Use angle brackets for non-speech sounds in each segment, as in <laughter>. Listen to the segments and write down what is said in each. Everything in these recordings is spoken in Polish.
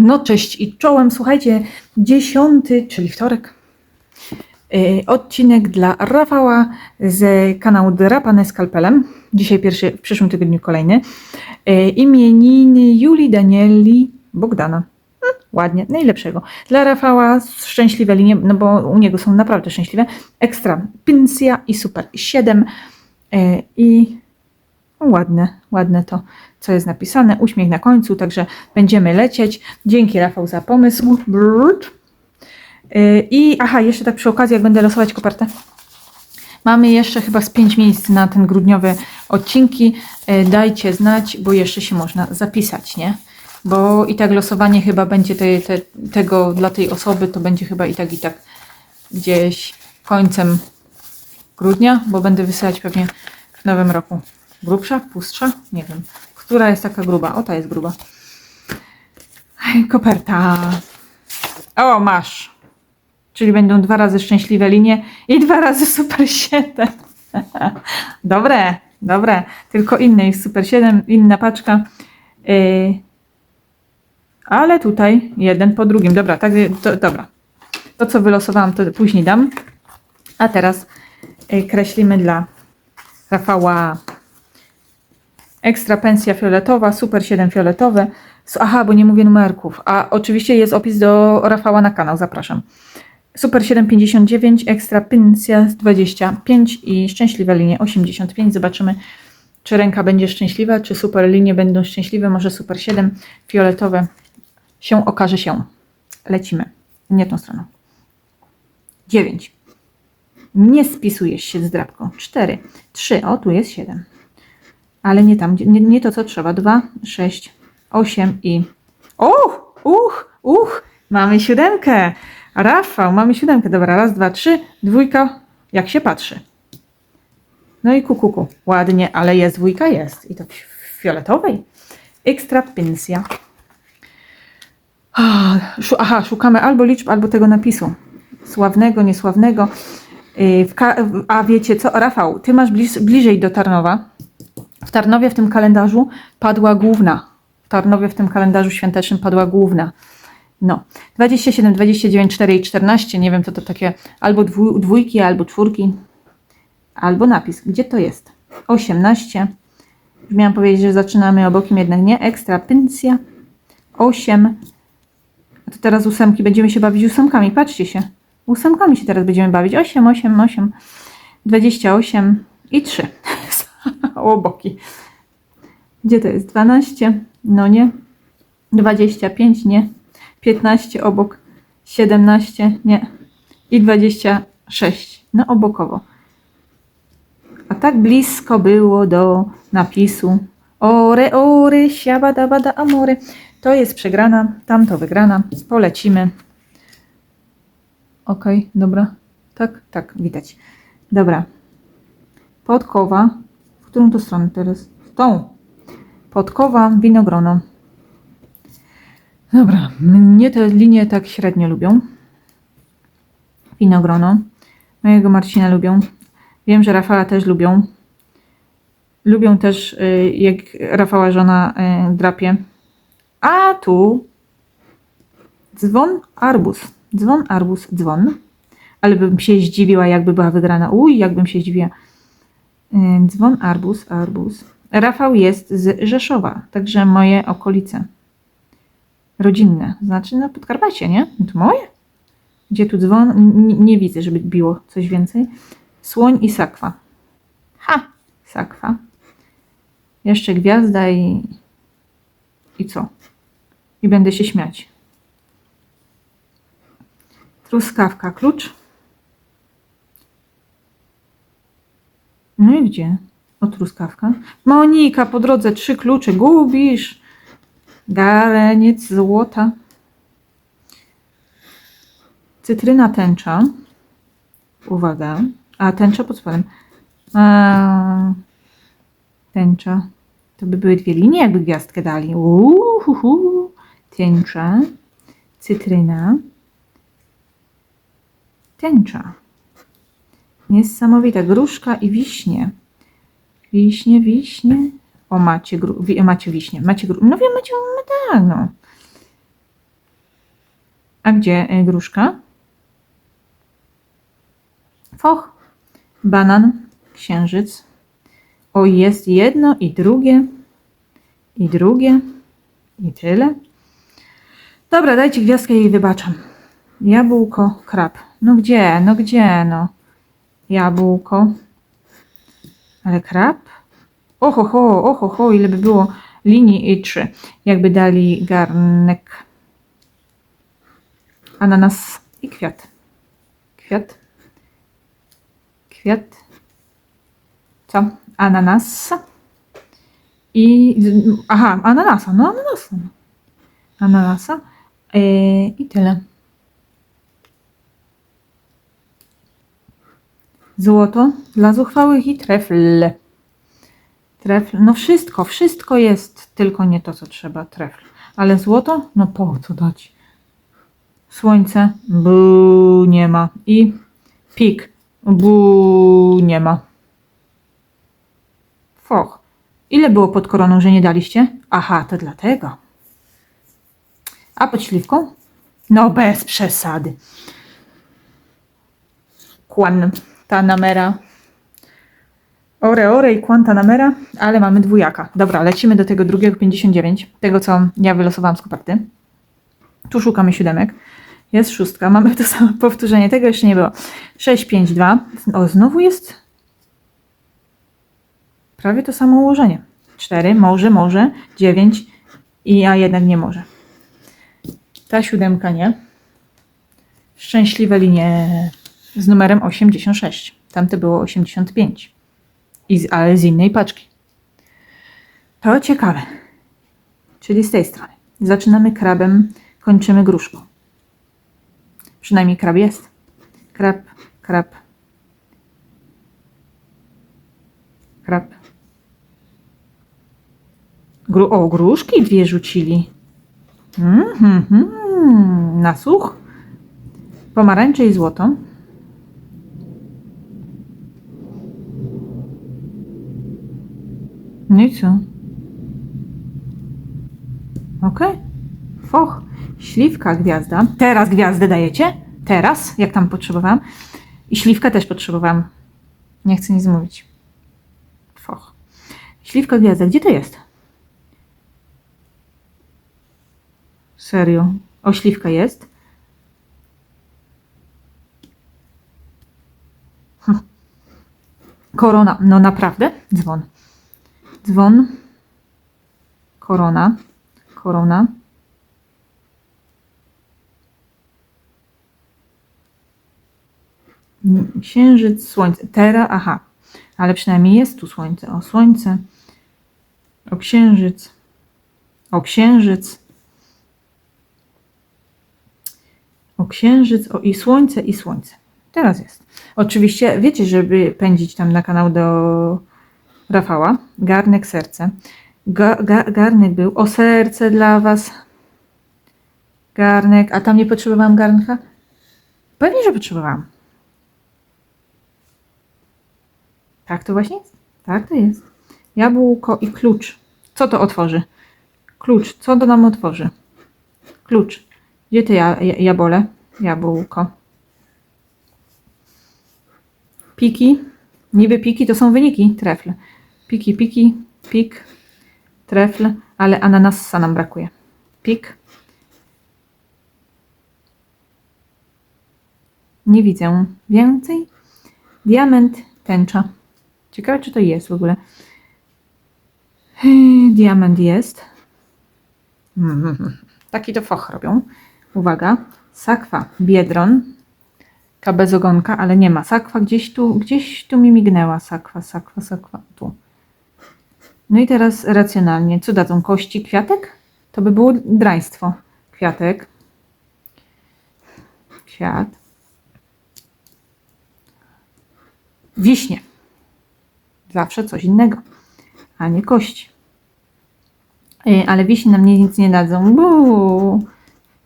No cześć i czołem, słuchajcie, dziesiąty, czyli wtorek, yy, odcinek dla Rafała z kanału Drapane Skalpelem. Dzisiaj pierwszy, w przyszłym tygodniu kolejny. Yy, imieniny Julii Danieli Bogdana. Hmm, ładnie, najlepszego. Dla Rafała szczęśliwe linie, no bo u niego są naprawdę szczęśliwe. Ekstra Pinsja i Super 7 yy, i no, Ładne, ładne to, co jest napisane. Uśmiech na końcu, także będziemy lecieć. Dzięki Rafał za pomysł. Yy, I aha, jeszcze tak przy okazji, jak będę losować kopertę. Mamy jeszcze chyba z 5 miejsc na ten grudniowy odcinki. Yy, Dajcie znać, bo jeszcze się można zapisać, nie? Bo i tak losowanie chyba będzie te, te, tego dla tej osoby, to będzie chyba i tak, i tak gdzieś końcem grudnia, bo będę wysyłać pewnie w nowym roku. Grubsza? Pustsza? Nie wiem. Która jest taka gruba? O, ta jest gruba. Koperta. O, masz. Czyli będą dwa razy szczęśliwe linie i dwa razy Super 7. <laughs> dobre, dobre. Tylko innej Super 7, inna paczka. Yy, ale tutaj jeden po drugim. Dobra, tak, to, dobra. To, co wylosowałam, to później dam. A teraz yy, kreślimy dla Rafała Ekstra pensja fioletowa, super 7 fioletowe. Aha, bo nie mówię numerków. A oczywiście jest opis do Rafała na kanał, zapraszam. Super 759, ekstra pensja 25 i szczęśliwe linie 85. Zobaczymy, czy ręka będzie szczęśliwa, czy super linie będą szczęśliwe. Może super 7 fioletowe się okaże się. Lecimy. Nie tą stroną. 9. Nie spisujesz się z drapką. 4. 3. O, tu jest 7 ale nie tam, nie, nie to co trzeba. 2, 6, 8 i. Uch, uch, uch, mamy siódemkę. Rafał, mamy siódemkę. Dobra, raz, dwa, trzy, dwójka, jak się patrzy. No i kukuku, ku, ku. ładnie, ale jest dwójka, jest. I to w fioletowej. Ekstra pensja. Ah, Aha, szukamy albo liczb, albo tego napisu. Sławnego, niesławnego. Ka- A wiecie co, Rafał, ty masz bliż, bliżej do Tarnowa. W Tarnowie w tym kalendarzu padła główna. W Tarnowie w tym kalendarzu świątecznym padła główna. No, 27, 29, 4 i 14, nie wiem co to takie, albo dwójki, albo czwórki, albo napis. Gdzie to jest? 18. Już miałam powiedzieć, że zaczynamy obokiem, jednak nie. Ekstra pensja. 8. A to teraz ósemki, będziemy się bawić ósemkami, patrzcie się. Ósemkami się teraz będziemy bawić. 8, 8, 8, 28 i 3. <laughs> <laughs> Oboki. Gdzie to jest? 12? No nie. 25? Nie. 15 obok. 17? Nie. I 26. No obokowo. A tak blisko było do napisu Ore, ore, siabada, bada, amory. To jest przegrana, tamto wygrana. Polecimy. Okej, dobra. Tak, tak, widać. Dobra. Podkowa. W którą to stronę teraz? W tą. Podkowa, winogrono. Dobra, mnie te linie tak średnio lubią. Winogrono. Mojego Marcina lubią. Wiem, że Rafała też lubią. Lubią też, y, jak Rafała żona y, drapie. A tu dzwon, arbuz. Dzwon, arbuz, dzwon. Ale bym się zdziwiła, jakby była wygrana. Uj, jakbym się zdziwiła. Y, Dzwon, arbuz, arbuz. Rafał jest z Rzeszowa, także moje okolice. Rodzinne. Znaczy na Podkarpacie, nie? To moje? Gdzie tu dzwon? N- nie widzę, żeby biło coś więcej. Słoń i sakwa. Ha! Sakwa. Jeszcze gwiazda i... I co? I będę się śmiać. Truskawka, klucz. No i gdzie? O, truskawka. Monika, po drodze trzy klucze. Gubisz. Gareniec złota. Cytryna tęcza. Uwaga. A, tęcza pod spodem. A, tęcza. To by były dwie linie, jakby gwiazdkę dali. Uhuhu. Tęcza. Cytryna. Tęcza. Niesamowita. Gruszka i wiśnie. Wiśnie, wiśnie. O, macie, gru, wi, macie wiśnie. Macie gru, No wiem, macie, no tak, no. A gdzie y, gruszka? Foch, banan, księżyc. O, jest jedno i drugie, i drugie, i tyle. Dobra, dajcie gwiazdkę i wybaczam. Jabłko, krab. No gdzie, no gdzie, no. Jabłko. Ale krab? Oho, ho, oho, ho, ile by było linii i trzy. Jakby dali garnek. Ananas i kwiat. Kwiat. Kwiat. Co? Ananas. I. Aha, ananasa. No, ananasa. Ananasa. Yy, I tyle. Złoto dla zuchwałych i trefl. Trefl, no wszystko, wszystko jest, tylko nie to, co trzeba, trefl. Ale złoto, no po co dać? Słońce, bu, nie ma. I pik, bu, nie ma. Foch. Ile było pod koroną, że nie daliście? Aha, to dlatego. A pod śliwką? No bez przesady. Kwan, Tanamera. Ore, ore i Quantanamera, ale mamy dwójaka. Dobra, lecimy do tego drugiego 59, tego co ja wylosowałam z koperty. Tu szukamy siódemek. Jest szóstka, <laughs> mamy to samo powtórzenie, tego jeszcze nie było. 6, 5, 2. O, znowu jest prawie to samo ułożenie. 4, może, może, 9 i ja jednak nie może. Ta siódemka nie. Szczęśliwe linie z numerem 86. Tamte było 85. I z, ale z innej paczki. To ciekawe. Czyli z tej strony. Zaczynamy krabem, kończymy gruszką. Przynajmniej krab jest. Krab, krab. Krab. Gru o, gruszki dwie rzucili. Mhm, mm, na słuch. Pomarańcze i złoto. No co? Okej. Foch. Śliwka, gwiazda. Teraz gwiazdę dajecie? Teraz, jak tam potrzebowałam. I śliwkę też potrzebowałam. Nie chcę nic mówić. Foch. Śliwka, gwiazda. Gdzie to jest? Serio. O, śliwka jest. Hm. Korona. No naprawdę? Dzwon. Dzwon. Korona. Korona. Księżyc, słońce. Tera, aha. Ale przynajmniej jest tu słońce. O słońce. O księżyc. O księżyc. O księżyc, o i słońce, i słońce. Teraz jest. Oczywiście, wiecie, żeby pędzić tam na kanał do Rafała. Garnek, serce. Ga, ga, garnek był. O serce dla Was. Garnek. A tam nie potrzebowałam garnka? Pewnie, że potrzebowałam. Tak to właśnie jest? Tak to jest. Jabłko i klucz. Co to otworzy? Klucz. Co to nam otworzy? Klucz. Gdzie te ja, ja, jabole? Jabłko. Piki. Niby piki to są wyniki. Trefl. Piki, piki, pik, trefl, ale ananasa nam brakuje. Pik. Nie widzę więcej. Diament, tęcza. Ciekawe, czy to jest w ogóle. Diament jest. <laughs> Taki to foch robią. Uwaga. Sakwa, biedron. Kabezogonka, ale nie ma. Sakwa gdzieś tu, gdzieś tu mi mignęła. Sakwa, sakwa, sakwa. Tu. No i teraz racjonalnie. Co dadzą? Kości, kwiatek? To by było draństwo. Kwiatek. Kwiat. Wiśnie. Zawsze coś innego, a nie kości. Yy, Ale wiśnie nam nic nie dadzą. Buu.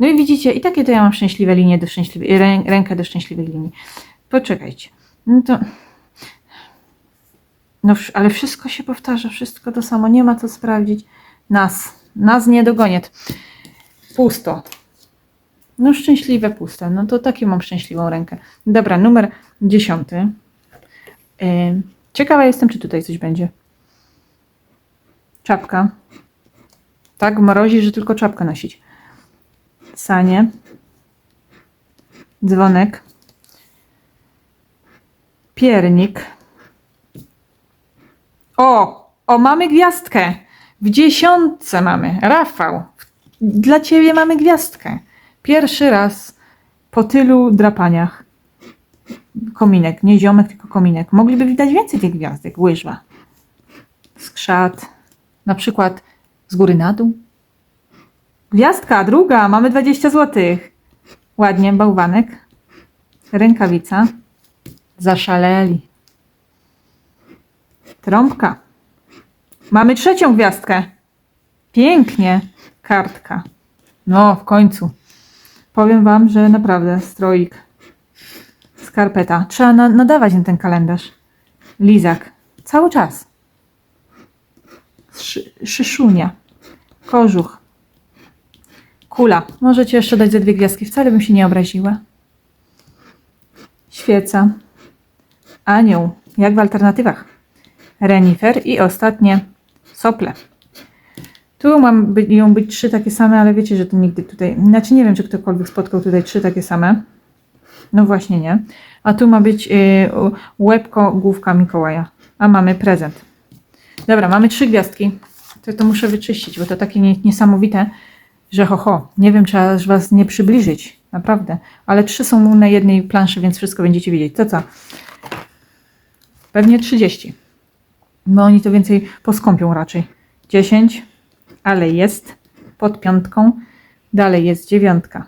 No i widzicie, i takie to ja mam szczęśliwe linie do szczęśliwej, rę, rękę do szczęśliwych linii. Poczekajcie. No to. No, ale wszystko się powtarza, wszystko to samo, nie ma co sprawdzić. Nas, nas nie dogonię. Pusto. No szczęśliwe puste. No to takie mam szczęśliwą rękę. Dobra, numer dziesiąty. Yy, ciekawa jestem, czy tutaj coś będzie. Czapka. Tak mrozi, że tylko czapkę nosić. Sanie. Dzwonek. Piernik. O! O, mamy gwiazdkę. W dziesiątce mamy. Rafał. Dla ciebie mamy gwiazdkę. Pierwszy raz po tylu drapaniach. Kominek, nie ziomek, tylko kominek. Mogliby widać więcej tych gwiazdek. Łyżwa. Skrzat. Na przykład z góry na dół. Gwiazdka, druga. Mamy 20 zł. Ładnie, bałwanek. Rękawica. Zaszaleli. Trąbka. Mamy trzecią gwiazdkę. Pięknie. Kartka. No, w końcu. Powiem Wam, że naprawdę stroik. Skarpeta. Trzeba na, nadawać na ten kalendarz. Lizak. Cały czas. Szy, szyszunia. Kożuch. Kula. Możecie jeszcze dać ze dwie gwiazdki. Wcale bym się nie obraziła. Świeca. Anioł. Jak w alternatywach. Renifer i ostatnie sople. Tu mam by, ją być trzy takie same, ale wiecie, że to nigdy tutaj. Znaczy nie wiem, czy ktokolwiek spotkał tutaj trzy takie same. No właśnie nie. A tu ma być yy, łebko, główka Mikołaja. A mamy prezent. Dobra, mamy trzy gwiazdki. To, to muszę wyczyścić, bo to takie nie, niesamowite, że ho, ho. Nie wiem, czy aż was nie przybliżyć. Naprawdę. Ale trzy są na jednej planszy, więc wszystko będziecie widzieć. To co? Pewnie 30. Bo oni to więcej poskąpią raczej. 10, ale jest pod piątką. Dalej jest dziewiątka.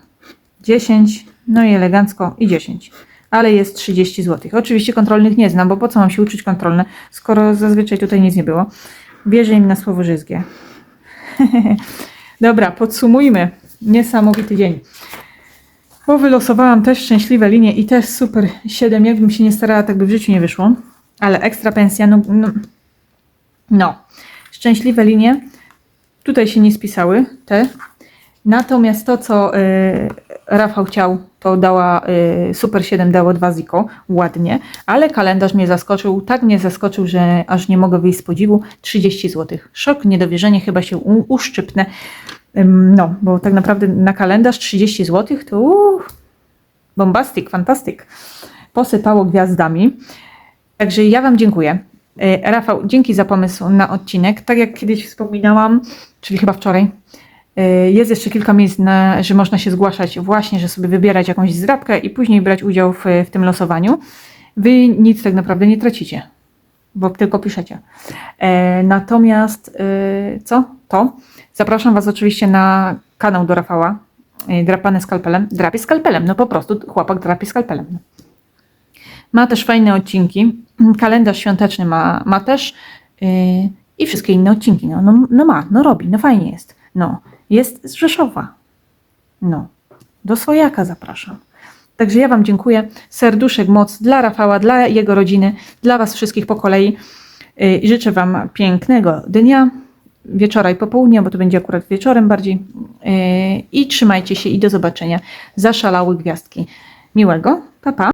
10, no i elegancko i 10. Ale jest 30 zł. Oczywiście kontrolnych nie znam, bo po co mam się uczyć kontrolne, skoro zazwyczaj tutaj nic nie było. Wierzę im na słowo żyzgie. <laughs> Dobra, podsumujmy. Niesamowity dzień. Bo wylosowałam też szczęśliwe linie i też super 7. Jakbym się nie starała, tak by w życiu nie wyszło. Ale ekstra pensja, no, no, no. szczęśliwe linie. Tutaj się nie spisały te. Natomiast to, co y, Rafał chciał, to dała y, Super 7 dało 2 ziko, ładnie, ale kalendarz mnie zaskoczył, tak mnie zaskoczył, że aż nie mogę wyjść z podziwu, 30 zł. Szok, niedowierzenie, chyba się u, uszczypnę. Ym, no, bo tak naprawdę na kalendarz 30 zł to uh, bombastyk, fantastyk. Posypało gwiazdami. Także ja Wam dziękuję. E, Rafał, dzięki za pomysł na odcinek. Tak jak kiedyś wspominałam, czyli chyba wczoraj, e, jest jeszcze kilka miejsc, na, że można się zgłaszać właśnie, że sobie wybierać jakąś zdrabkę i później brać udział w, w tym losowaniu. Wy nic tak naprawdę nie tracicie, bo tylko piszecie. E, natomiast co? To. Zapraszam Was oczywiście na kanał do Rafała, e, drapany skalpelem. Drapie skalpelem, no po prostu chłopak drapie skalpelem. Ma też fajne odcinki. Kalendarz świąteczny ma, ma też yy, i wszystkie inne odcinki. No, no, no ma, no robi, no fajnie jest. No, jest z Rzeszowa. No, do swojaka zapraszam. Także ja Wam dziękuję. Serduszek moc dla Rafała, dla jego rodziny, dla Was wszystkich po kolei. Yy, I życzę Wam pięknego dnia, wieczora i popołudnia, bo to będzie akurat wieczorem bardziej. Yy, I trzymajcie się i do zobaczenia. Zaszalały gwiazdki. Miłego, pa pa.